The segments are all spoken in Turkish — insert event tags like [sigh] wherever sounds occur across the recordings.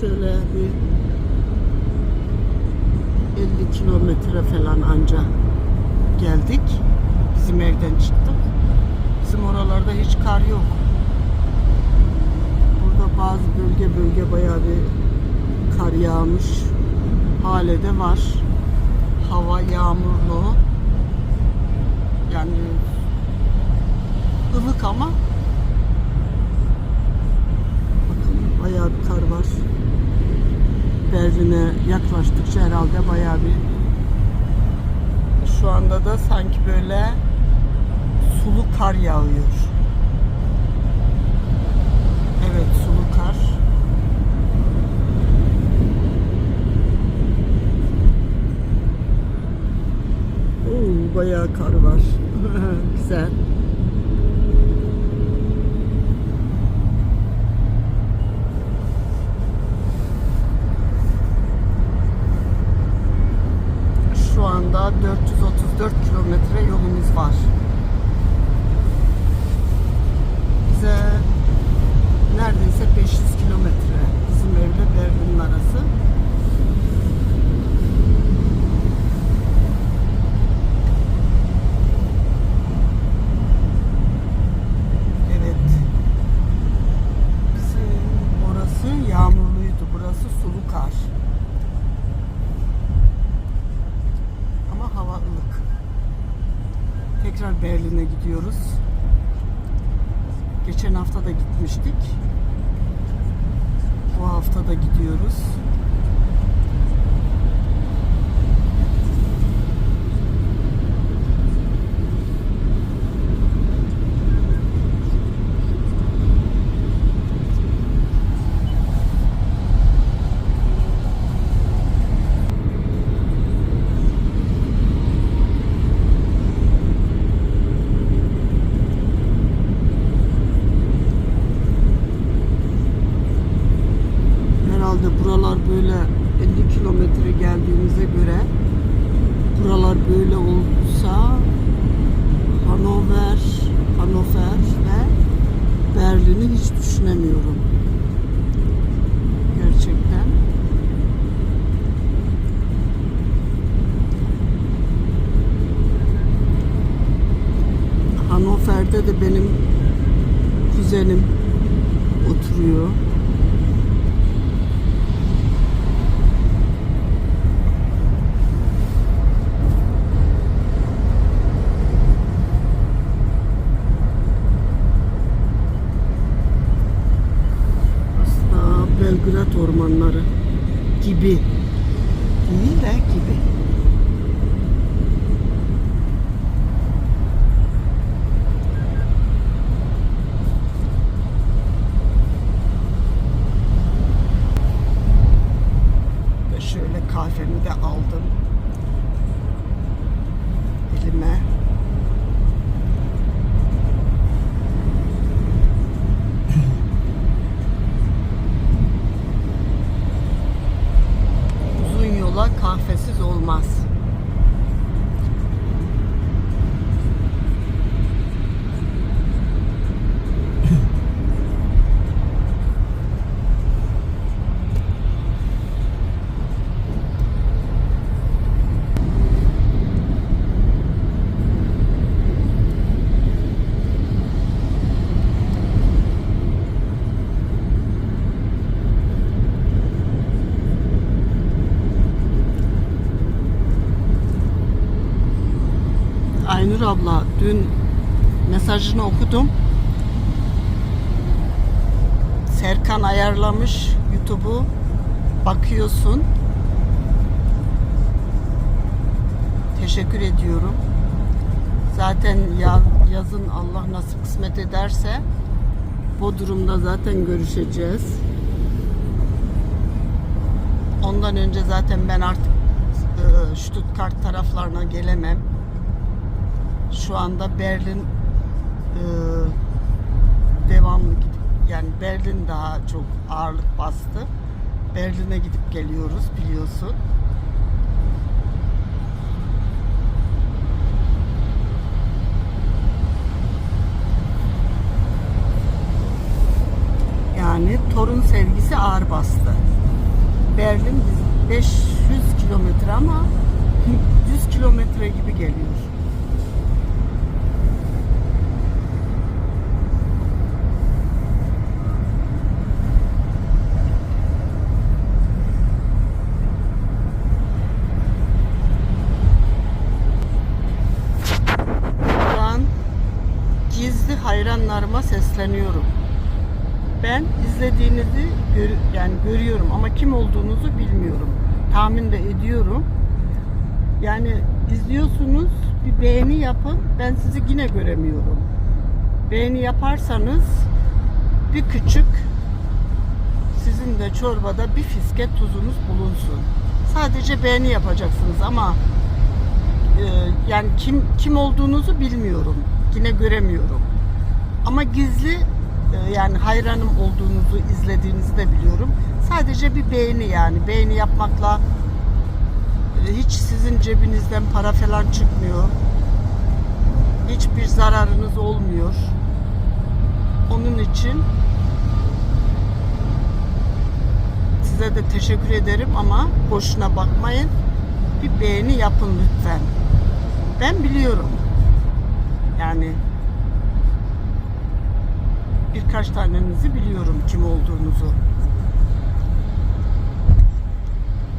şöyle bir 50 kilometre falan anca geldik. Bizim evden çıktık. Bizim oralarda hiç kar yok. Burada bazı bölge bölge bayağı bir kar yağmış. Hale de var. Hava yağmurlu. Yani ılık ama bayağı bir kar var. Berlin'e yaklaştıkça herhalde bayağı bir şu anda da sanki böyle sulu kar yağıyor. Evet sulu kar. Oo, bayağı kar var. [laughs] Güzel. Anda 434 kilometre yolumuz var. Bize neredeyse 500 kilometre bizim evle Berlin'in arası. Evet. Bizim orası yağmurluydu. Burası sulu kar. Ama hava ılık. Tekrar Berlin'e gidiyoruz. Geçen hafta da gitmiştik. Bu hafta da gidiyoruz. Herhalde buralar böyle 50 kilometre geldiğimize göre buralar böyle olsa Hanover, Hanover ve Berlin'i hiç düşünemiyorum. Gerçekten. Hanover'de de benim kahvemi de aldım. Elime. Mesajını okudum. Serkan ayarlamış YouTube'u. Bakıyorsun. Teşekkür ediyorum. Zaten ya- yazın Allah nasip kısmet ederse Bodrum'da zaten görüşeceğiz. Ondan önce zaten ben artık e, Stuttgart taraflarına gelemem. Şu anda Berlin devamlı gidip yani Berlin daha çok ağırlık bastı. Berlin'e gidip geliyoruz biliyorsun. Yani torun sevgisi ağır bastı. Berlin biz 500 kilometre ama [laughs] 100 kilometre gibi geliyor. Sesleniyorum. Ben izlediğinizi gör- yani görüyorum ama kim olduğunuzu bilmiyorum. Tahmin de ediyorum. Yani izliyorsunuz bir beğeni yapın. Ben sizi yine göremiyorum. Beğeni yaparsanız bir küçük sizin de çorbada bir fiske tuzunuz bulunsun. Sadece beğeni yapacaksınız ama e, yani kim kim olduğunuzu bilmiyorum. Yine göremiyorum. Ama gizli e, yani hayranım olduğunuzu izlediğinizi de biliyorum. Sadece bir beğeni yani beğeni yapmakla e, hiç sizin cebinizden para falan çıkmıyor. Hiçbir zararınız olmuyor. Onun için size de teşekkür ederim ama boşuna bakmayın. Bir beğeni yapın lütfen. Ben biliyorum. Yani birkaç tanenizi biliyorum kim olduğunuzu.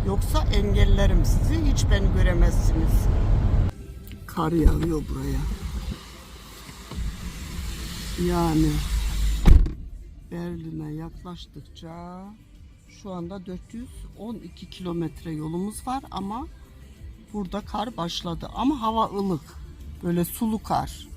Yoksa engellerim sizi. Hiç beni göremezsiniz. Kar yağıyor buraya. Yani Berlin'e yaklaştıkça şu anda 412 kilometre yolumuz var ama burada kar başladı ama hava ılık. Böyle sulu kar.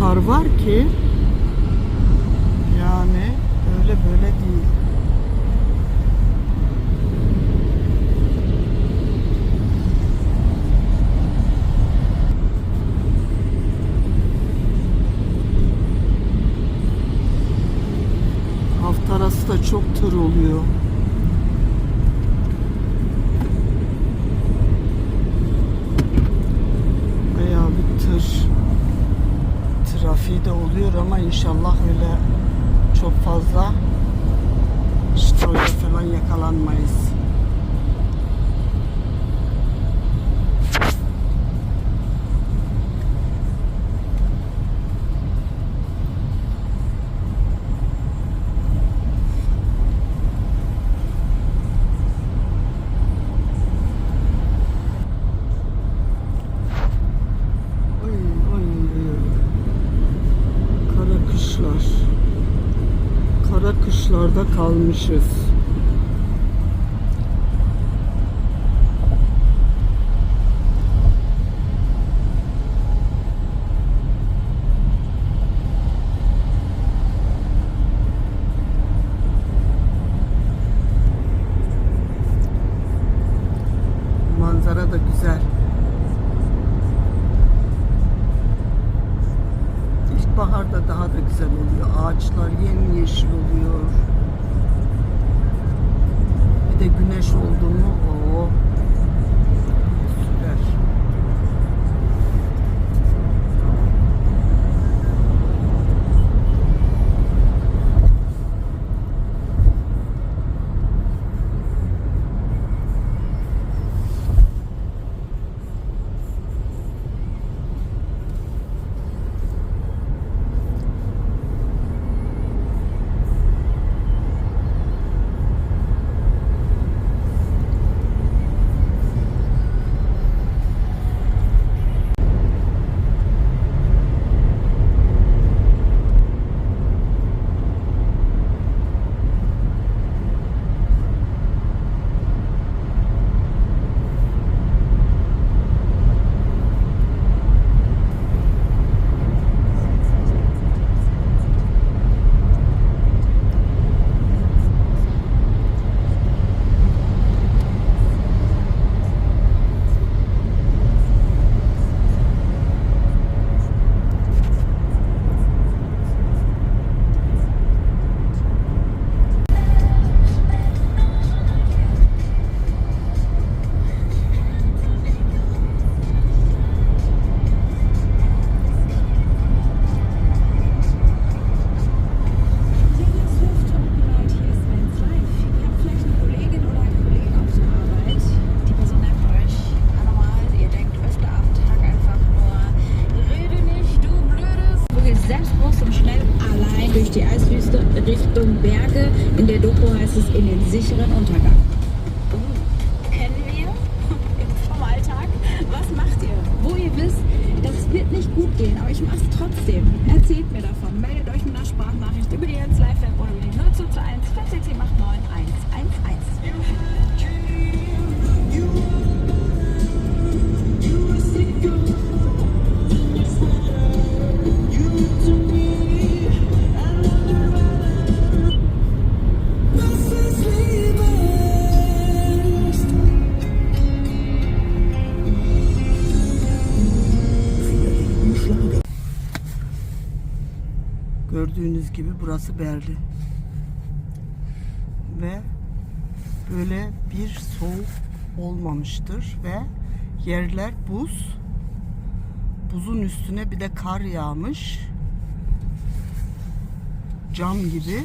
Kar var ki yani öyle böyle değil. Hafta arası da çok tır oluyor. Bayağı bir tır trafiği de oluyor ama inşallah öyle çok fazla stoyla falan yakalanmayız. Kalmışız. Oh, kennen wir vom Alltag. Was macht ihr? Wo ihr wisst, das wird nicht gut gehen, aber ich mach's trotzdem. Erzählt mir davon. Meldet euch mit einer Sprachnachricht über die Ends Live App oder über die 0221 46789 111. gibi burası Berlin. Ve böyle bir soğuk olmamıştır ve yerler buz. Buzun üstüne bir de kar yağmış. Cam gibi.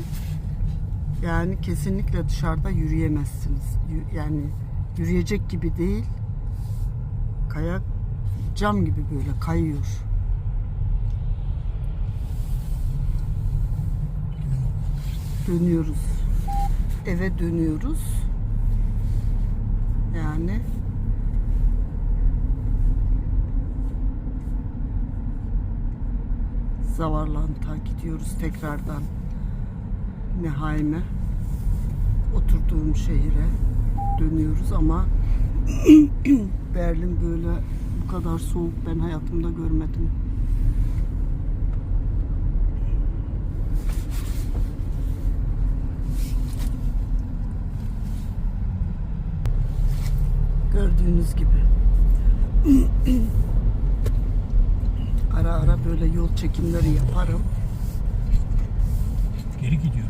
Yani kesinlikle dışarıda yürüyemezsiniz. Yü- Yani yürüyecek gibi değil. Kayak cam gibi böyle kayıyor. Dönüyoruz. Eve dönüyoruz. Yani Zavarlant'a gidiyoruz tekrardan Nehaim'e oturduğum şehire dönüyoruz ama [clears throat] Berlin böyle bu kadar soğuk ben hayatımda görmedim. Gördüğünüz gibi. [clears throat] ara ara böyle yol çekimleri yaparım. Geri gidiyor.